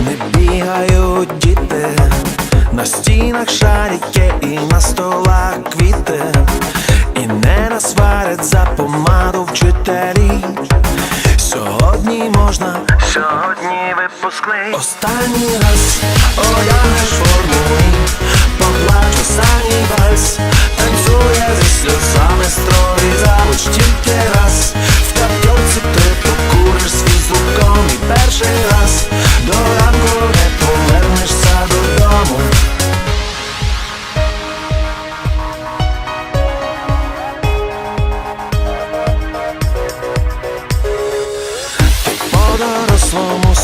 Не бігають діти, на стінах шарики і на столах квіти, не насварять за помаду вчителі. Сьогодні можна, сьогодні випускний. Останній раз. Одягнеш форму поплачу останній вальс, танцює зі сльозами строї завуч тільки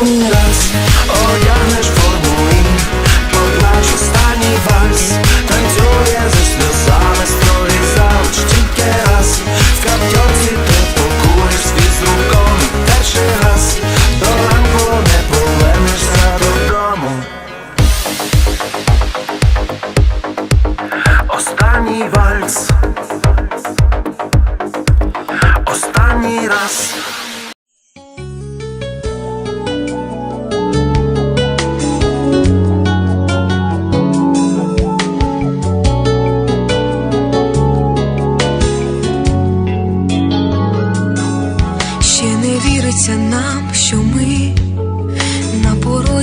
Останній раз одягнеш форму і поплач останній вальс Танцює зі сльозами строї завуч тільки раз В капьорці ти покуриш свій з руком перший раз До ранку не повернешся додому Останній вальс Останній раз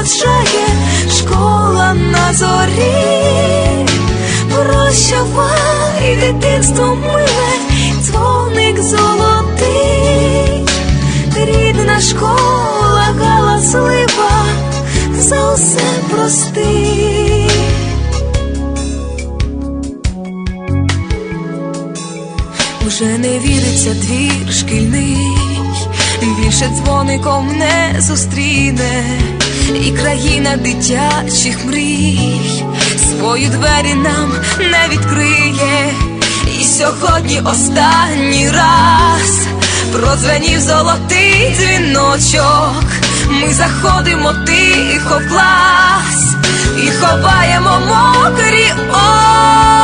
Дорогу школа на зорі. Прощавай, дитинство миле, дзвоник золотий, рідна школа галаслива, за усе прости. Уже не віриться двір шкільний, більше дзвоником не зустріне, і країна дитячих мрій свої двері нам не відкриє. І сьогодні останній раз прозвенів золотий дзвіночок. Ми заходимо тихо в клас і ховаємо мокрі очі.